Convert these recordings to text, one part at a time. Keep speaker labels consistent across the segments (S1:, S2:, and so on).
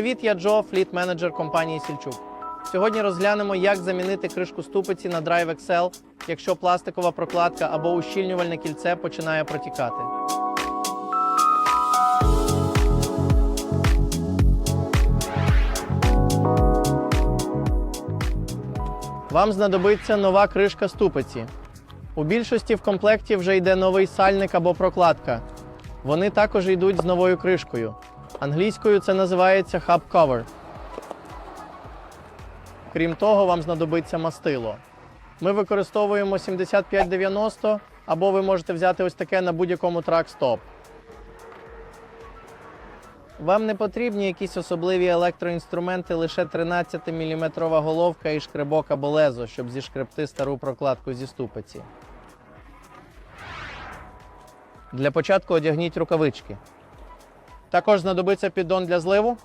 S1: Привіт, я Джо, фліт-менеджер компанії Сільчук. Сьогодні розглянемо, як замінити кришку ступиці на Drive Excel, якщо пластикова прокладка або ущільнювальне кільце починає протікати. Вам знадобиться нова кришка ступиці. У більшості в комплекті вже йде новий сальник або прокладка. Вони також йдуть з новою кришкою. Англійською це називається hub cover. Крім того, вам знадобиться мастило. Ми використовуємо 7590 або ви можете взяти ось таке на будь-якому трак-стоп. Вам не потрібні якісь особливі електроінструменти, лише 13-мм головка і шкребок або лезо, щоб зішкребти стару прокладку зі ступиці. Для початку одягніть рукавички. Також знадобиться піддон для зливу.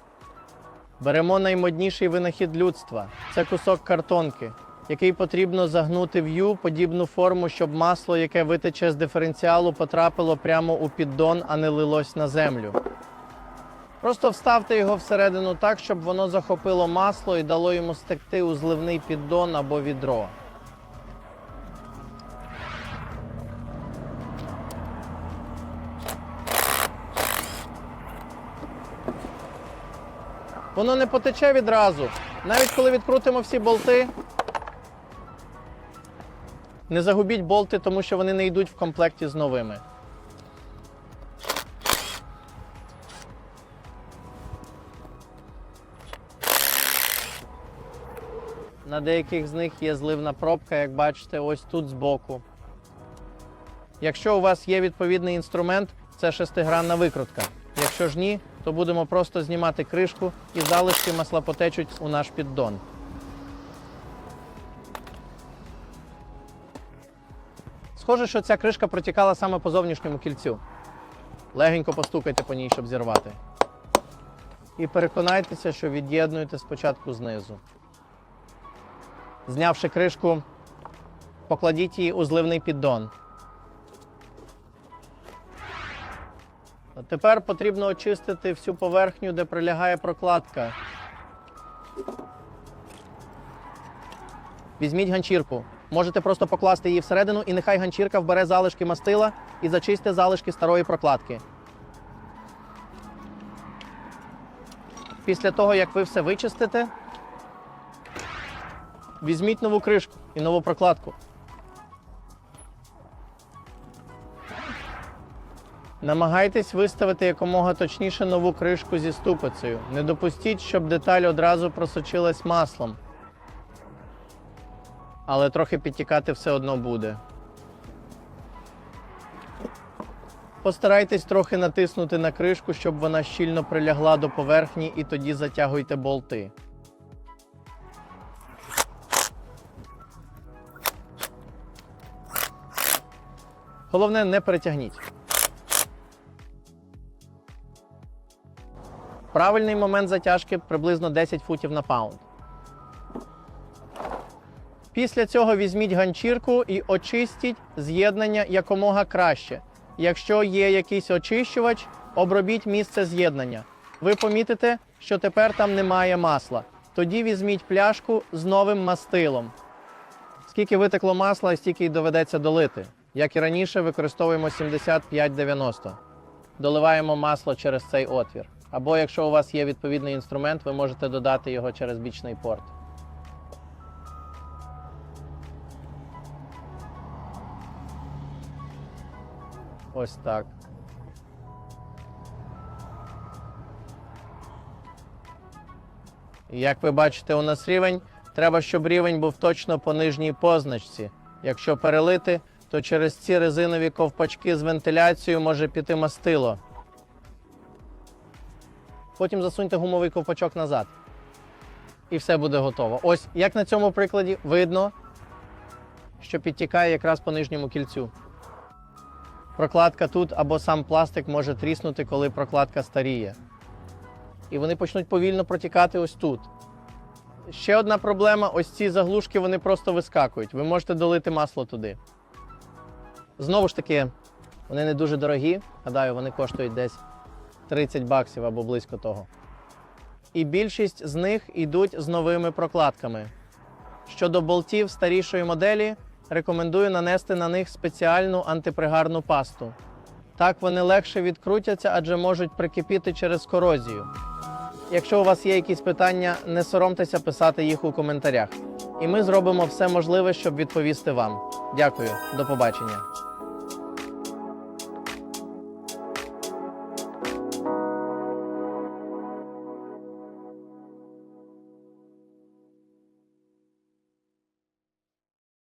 S1: Беремо наймодніший винахід людства. Це кусок картонки, який потрібно загнути в ю подібну форму, щоб масло, яке витече з диференціалу, потрапило прямо у піддон, а не лилось на землю. Просто вставте його всередину так, щоб воно захопило масло і дало йому стекти у зливний піддон або відро. Воно не потече відразу. Навіть коли відкрутимо всі болти. Не загубіть болти, тому що вони не йдуть в комплекті з новими. На деяких з них є зливна пробка, як бачите, ось тут збоку. Якщо у вас є відповідний інструмент, це шестигранна викрутка. Якщо ж ні, то будемо просто знімати кришку і залишки масла потечуть у наш піддон. Схоже, що ця кришка протікала саме по зовнішньому кільцю. Легенько постукайте по ній, щоб зірвати. І переконайтеся, що від'єднуєте спочатку знизу. Знявши кришку, покладіть її у зливний піддон. Тепер потрібно очистити всю поверхню, де прилягає прокладка. Візьміть ганчірку. Можете просто покласти її всередину, і нехай ганчірка вбере залишки мастила і зачисти залишки старої прокладки. Після того, як ви все вичистите, візьміть нову кришку і нову прокладку. Намагайтесь виставити якомога точніше нову кришку зі ступицею. Не допустіть, щоб деталь одразу просочилась маслом. Але трохи підтікати все одно буде. Постарайтесь трохи натиснути на кришку, щоб вона щільно прилягла до поверхні, і тоді затягуйте болти. Головне, не перетягніть. Правильний момент затяжки приблизно 10 футів на паунд. Після цього візьміть ганчірку і очистіть з'єднання якомога краще. Якщо є якийсь очищувач, обробіть місце з'єднання. Ви помітите, що тепер там немає масла. Тоді візьміть пляшку з новим мастилом. Скільки витекло масла, стільки й доведеться долити. Як і раніше, використовуємо 75-90. Доливаємо масло через цей отвір. Або якщо у вас є відповідний інструмент, ви можете додати його через бічний порт. Ось так. Як ви бачите, у нас рівень. Треба, щоб рівень був точно по нижній позначці. Якщо перелити, то через ці резинові ковпачки з вентиляцією може піти мастило. Потім засуньте гумовий ковпачок назад. І все буде готово. Ось як на цьому прикладі видно, що підтікає якраз по нижньому кільцю. Прокладка тут або сам пластик може тріснути, коли прокладка старіє. І вони почнуть повільно протікати ось тут. Ще одна проблема: ось ці заглушки вони просто вискакують. Ви можете долити масло туди. Знову ж таки, вони не дуже дорогі. Гадаю, вони коштують десь 30 баксів або близько того. і більшість з них йдуть з новими прокладками. Щодо болтів старішої моделі, рекомендую нанести на них спеціальну антипригарну пасту. Так вони легше відкрутяться, адже можуть прикипіти через корозію. Якщо у вас є якісь питання, не соромтеся писати їх у коментарях. І ми зробимо все можливе, щоб відповісти вам. Дякую, до побачення.